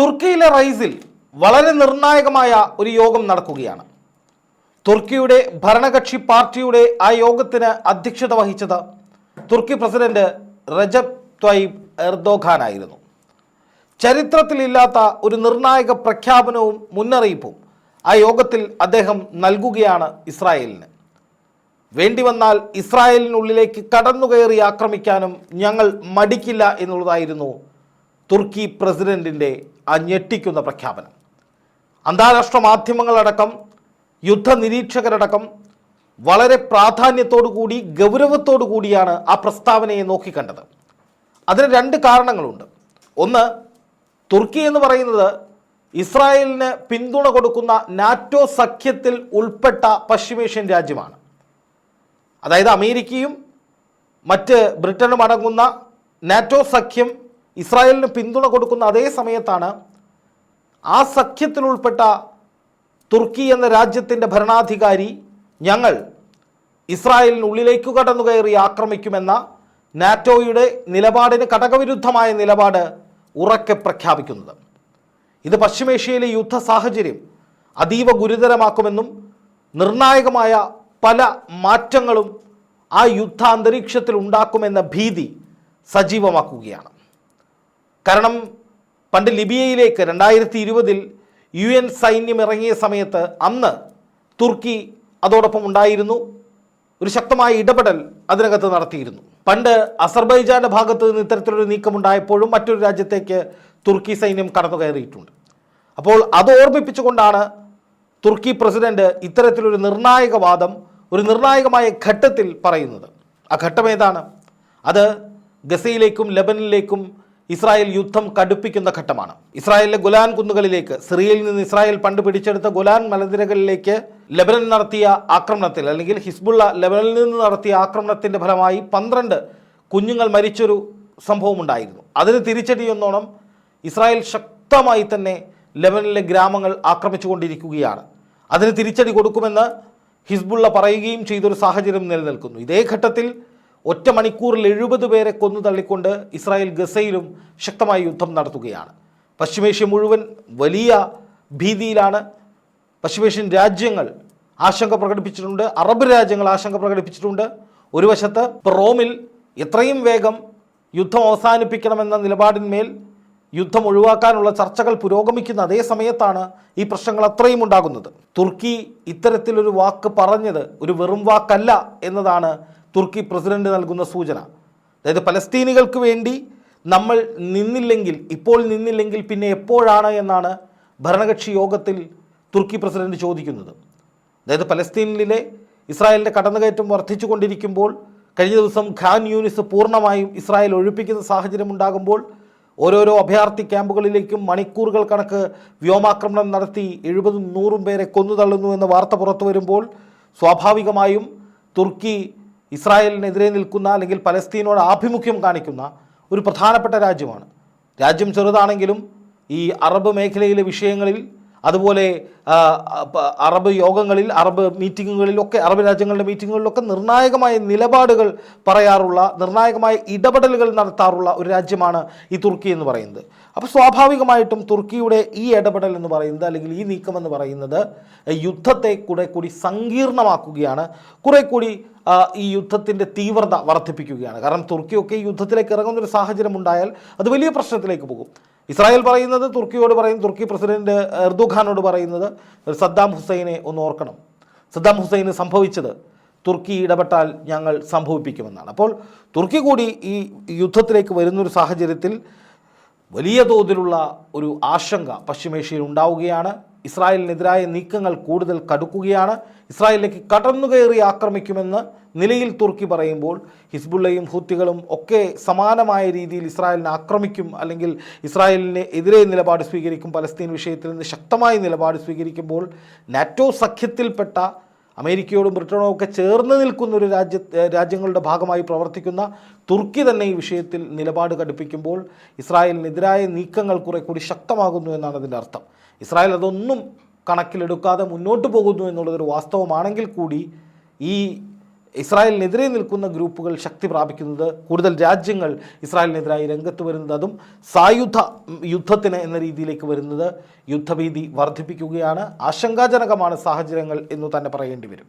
തുർക്കിയിലെ റൈസിൽ വളരെ നിർണായകമായ ഒരു യോഗം നടക്കുകയാണ്. തുർക്കിയുടെ ഭരണകക്ഷി പാർട്ടിയുടെ ആ യോഗത്തിന് അധ്യക്ഷത വഹിച്ചത് തുർക്കി പ്രസിഡന്റ് റജബ് ത്വയ്ബ് എർദോഖാൻ ആയിരുന്നു ചരിത്രത്തിലില്ലാത്ത ഒരു നിർണായക പ്രഖ്യാപനവും മുന്നറിയിപ്പും ആ യോഗത്തിൽ അദ്ദേഹം നൽകുകയാണ് ഇസ്രായേലിന്. വേണ്ടി വന്നാൽ ഇസ്രായേലിനുള്ളിലേക്ക് കടന്നുകയറി ആക്രമിക്കാനും ഞങ്ങൾ മടിക്കില്ല എന്നുള്ളതായിരുന്നു തുർക്കി പ്രസിഡന്റിന്റെ ആ ഞെട്ടിക്കുന്ന പ്രഖ്യാപനം. അന്താരാഷ്ട്ര മാധ്യമങ്ങളടക്കം യുദ്ധ നിരീക്ഷകരടക്കം വളരെ പ്രാധാന്യത്തോടു കൂടി ഗൗരവത്തോടു കൂടിയാണ് ആ പ്രസ്താവനയെ നോക്കിക്കണ്ടത്. അതിന് രണ്ട് കാരണങ്ങളുണ്ട്. ഒന്ന് തുർക്കി എന്ന് പറയുന്നത് ഇസ്രായേലിന് പിന്തുണ കൊടുക്കുന്ന നാറ്റോ സഖ്യത്തിൽ ഉൾപ്പെട്ട പശ്ചിമേഷ്യൻ രാജ്യമാണ്. അതായത് അമേരിക്കയും മറ്റ് ബ്രിട്ടനും അടങ്ങുന്ന നാറ്റോ സഖ്യം ഇസ്രായേലിന് പിന്തുണ കൊടുക്കുന്ന അതേ സമയത്താണ് ആ സഖ്യത്തിൽ ഉൾപ്പെട്ട തുർക്കി എന്ന രാജ്യത്തിന്റെ ഭരണാധികാരി ഞങ്ങൾ ഇസ്രായേലിനുള്ളിലേക്ക് കടന്നു കയറി ആക്രമിക്കുമെന്ന നാറ്റോയുടെ നിലപാടിന് ഘടകവിരുദ്ധമായ നിലപാട് ഉറക്കെ പ്രഖ്യാപിക്കുന്നത്. ഇത് പശ്ചിമേഷ്യയിലെ യുദ്ധ സാഹചര്യം അതീവ ഗുരുതരമാക്കുമെന്നും നിർണായകമായ പല മാറ്റങ്ങളും ആ യുദ്ധ അന്തരീക്ഷത്തിൽ ഉണ്ടാക്കുമെന്ന ഭീതി സജീവമാക്കുകയാണ്. കാരണം പണ്ട് ലിബിയയിലേക്ക് രണ്ടായിരത്തി ഇരുപതിൽ യു എൻ സൈന്യം ഇറങ്ങിയ സമയത്ത് അന്ന് തുർക്കി അതോടൊപ്പം ഉണ്ടായിരുന്നു. ഒരു ശക്തമായ ഇടപെടൽ അതിനകത്ത് നടത്തിയിരുന്നു. പണ്ട് അസർബൈജാന്റെ ഭാഗത്ത് നിന്ന് ഇത്തരത്തിലൊരു നീക്കമുണ്ടായപ്പോഴും മറ്റൊരു രാജ്യത്തേക്ക് തുർക്കി സൈന്യം കടന്നു കയറിയിട്ടുണ്ട് അപ്പോൾ അത് ഓർമ്മിപ്പിച്ചുകൊണ്ടാണ് തുർക്കി പ്രസിഡന്റ് ഇത്തരത്തിലൊരു നിർണായക വാദം ഒരു നിർണായകമായ ഘട്ടത്തിൽ പറയുന്നത്. ആ ഘട്ടം ഏതാണ്? അത് ഗസയിലേക്കും ലെബനിലേക്കും ഇസ്രായേൽ യുദ്ധം കടുപ്പിക്കുന്ന ഘട്ടമാണ്. ഇസ്രായേലിലെ ഗുലാൻ കുന്നുകളിലേക്ക് സിറിയയിൽ നിന്ന് ഇസ്രായേൽ പണ്ട് പിടിച്ചെടുത്ത ഗുലാൻ മലനിരകളിലേക്ക് ലെബനൻ നടത്തിയ ആക്രമണത്തിൽ അല്ലെങ്കിൽ ഹിസ്ബുള്ള ലെബനനിൽ നിന്ന് നടത്തിയ ആക്രമണത്തിന്റെ ഫലമായി പന്ത്രണ്ട് കുഞ്ഞുങ്ങൾ മരിച്ചൊരു സംഭവം ഉണ്ടായിരുന്നു. അതിന് തിരിച്ചടിയെന്നോണം ഇസ്രായേൽ ശക്തമായി തന്നെ ലെബനിലെ ഗ്രാമങ്ങൾ ആക്രമിച്ചുകൊണ്ടിരിക്കുകയാണ്. അതിന് തിരിച്ചടി കൊടുക്കുമെന്ന് ഹിസ്ബുള്ള പറയുകയും ചെയ്തൊരു സാഹചര്യം നിലനിൽക്കുന്നു. ഇതേ ഘട്ടത്തിൽ ഒറ്റ മണിക്കൂറിൽ എഴുപത് പേരെ കൊന്നു തള്ളിക്കൊണ്ട് ഇസ്രായേൽ ഗസയിലും ശക്തമായ യുദ്ധം നടത്തുകയാണ്. പശ്ചിമേഷ്യ മുഴുവൻ വലിയ ഭീതിയിലാണ് പശ്ചിമേഷ്യൻ രാജ്യങ്ങൾ ആശങ്ക പ്രകടിപ്പിച്ചിട്ടുണ്ട്. അറബ് രാജ്യങ്ങൾ ആശങ്ക പ്രകടിപ്പിച്ചിട്ടുണ്ട്. ഒരു വശത്ത് റോമിൽ എത്രയും വേഗം യുദ്ധം അവസാനിപ്പിക്കണമെന്ന നിലപാടിന്മേൽ യുദ്ധം ഒഴിവാക്കാനുള്ള ചർച്ചകൾ പുരോഗമിക്കുന്ന അതേ സമയത്താണ് ഈ പ്രശ്നങ്ങൾ അത്രയും ഉണ്ടാകുന്നത്. തുർക്കി ഇത്തരത്തിലൊരു വാക്ക് പറഞ്ഞത് ഒരു വെറും വാക്കല്ല എന്നതാണ് തുർക്കി പ്രസിഡന്റ് നൽകുന്ന സൂചന. അതായത് പലസ്തീനികൾക്ക് വേണ്ടി നമ്മൾ നിന്നില്ലെങ്കിൽ ഇപ്പോൾ നിന്നില്ലെങ്കിൽ പിന്നെ എപ്പോഴാണ് എന്നാണ് ഭരണകക്ഷി യോഗത്തിൽ തുർക്കി പ്രസിഡന്റ് ചോദിക്കുന്നത്. അതായത് പലസ്തീനിലെ ഇസ്രായേലിന്റെ കടന്നുകയറ്റം വർദ്ധിച്ചു കൊണ്ടിരിക്കുമ്പോൾ കഴിഞ്ഞ ദിവസം ഖാൻ യൂണിസ് പൂർണമായും ഇസ്രായേൽ ഒഴിപ്പിക്കുന്ന സാഹചര്യം ഉണ്ടാകുമ്പോൾ ഓരോരോ അഭയാർത്ഥി ക്യാമ്പുകളിലേക്കും മണിക്കൂറുകൾ കണക്ക് വ്യോമാക്രമണം നടത്തി എഴുപതും നൂറും പേരെ കൊന്നു തള്ളുന്നു എന്ന വാർത്ത പുറത്തു വരുമ്പോൾ സ്വാഭാവികമായും തുർക്കി ഇസ്രായേലിനെതിരെ നിൽക്കുന്ന അല്ലെങ്കിൽ പലസ്തീനോട് ആഭിമുഖ്യം കാണിക്കുന്ന ഒരു പ്രധാനപ്പെട്ട രാജ്യമാണ്. രാജ്യം ചെറുതാണെങ്കിലും ഈ അറബ് മേഖലയിലെ വിഷയങ്ങളിൽ അതുപോലെ അറബ് യോഗങ്ങളിൽ അറബ് മീറ്റിങ്ങുകളിലൊക്കെ അറബ് രാജ്യങ്ങളുടെ മീറ്റിങ്ങുകളിലൊക്കെ നിർണായകമായ നിലപാടുകൾ പറയാറുള്ള നിർണായകമായ ഇടപെടലുകൾ നടത്താറുള്ള ഒരു രാജ്യമാണ് ഈ തുർക്കി എന്ന് പറയുന്നത്. അപ്പോൾ സ്വാഭാവികമായിട്ടും തുർക്കിയുടെ ഈ ഇടപെടൽ എന്ന് പറയുന്നത് അല്ലെങ്കിൽ ഈ നീക്കം എന്ന് പറയുന്നത് യുദ്ധത്തെ കൂടെ കൂടി സങ്കീർണമാക്കുകയാണ്. കുറെ കൂടി ഈ യുദ്ധത്തിന്റെ തീവ്രത വർദ്ധിപ്പിക്കുകയാണ്. കാരണം തുർക്കിയൊക്കെ യുദ്ധത്തിലേക്ക് ഇറങ്ങുന്ന ഒരു സാഹചര്യം ഉണ്ടായാൽ അത് വലിയ പ്രശ്നത്തിലേക്ക് പോകും. ഇസ്രായേൽ പറയുന്നത് തുർക്കിയോട് പറയുന്നത് തുർക്കി പ്രസിഡന്റ് എർദുഖാനോട് പറയുന്നത് സദ്ദാം ഹുസൈനെ ഒന്ന് ഓർക്കണം. സദ്ദാം ഹുസൈന് സംഭവിച്ചത് തുർക്കി ഇടപെട്ടാൽ ഞങ്ങൾ സംഭവിപ്പിക്കുമെന്നാണ്. അപ്പോൾ തുർക്കി കൂടി ഈ യുദ്ധത്തിലേക്ക് വരുന്നൊരു സാഹചര്യത്തിൽ വലിയ തോതിലുള്ള ഒരു ആശങ്ക പശ്ചിമേഷ്യയിൽ ഉണ്ടാവുകയാണ്. ഇസ്രായേലിനെതിരായ നീക്കങ്ങൾ കൂടുതൽ കടുക്കുകയാണ്. ഇസ്രായേലിലേക്ക് കടന്നു കയറി ആക്രമിക്കുമെന്ന് നിലയിൽ തുർക്കി പറയുമ്പോൾ ഹിസ്ബുള്ളയും ഹൂത്തികളും ഒക്കെ സമാനമായ രീതിയിൽ ഇസ്രായേലിനെ ആക്രമിക്കും അല്ലെങ്കിൽ ഇസ്രായേലിന് എതിരെ നിലപാട് സ്വീകരിക്കും. പലസ്തീൻ വിഷയത്തിൽ നിന്ന് ശക്തമായ നിലപാട് സ്വീകരിക്കുമ്പോൾ നാറ്റോ സഖ്യത്തിൽപ്പെട്ട അമേരിക്കയോടും ബ്രിട്ടനോ ഒക്കെ ചേർന്ന് നിൽക്കുന്ന ഒരു രാജ്യ രാജ്യങ്ങളുടെ ഭാഗമായി പ്രവർത്തിക്കുന്ന തുർക്കി തന്നെ ഈ വിഷയത്തിൽ നിലപാട് കടുപ്പിക്കുമ്പോൾ ഇസ്രായേലിനെതിരായ നീക്കങ്ങൾ കുറെ കൂടി ശക്തമാകുന്നു എന്നാണ് അതിന്റെ അർത്ഥം. ഇസ്രായേൽ അതൊന്നും കണക്കിലെടുക്കാതെ മുന്നോട്ട് പോകുന്നു എന്നുള്ളതൊരു വാസ്തവമാണെങ്കിൽ കൂടി ഈ ഇസ്രായേലിനെതിരെ നിൽക്കുന്ന ഗ്രൂപ്പുകൾ ശക്തി പ്രാപിക്കുന്നത് കൂടുതൽ രാജ്യങ്ങൾ ഇസ്രായേലിനെതിരായി രംഗത്ത് വരുന്നത് അതും സായുധ യുദ്ധത്തിന് എന്ന രീതിയിലേക്ക് വരുന്നത് യുദ്ധഭീതി വർദ്ധിപ്പിക്കുകയാണ്. ആശങ്കാജനകമാണ് സാഹചര്യങ്ങൾ എന്ന് തന്നെ പറയേണ്ടി വരും.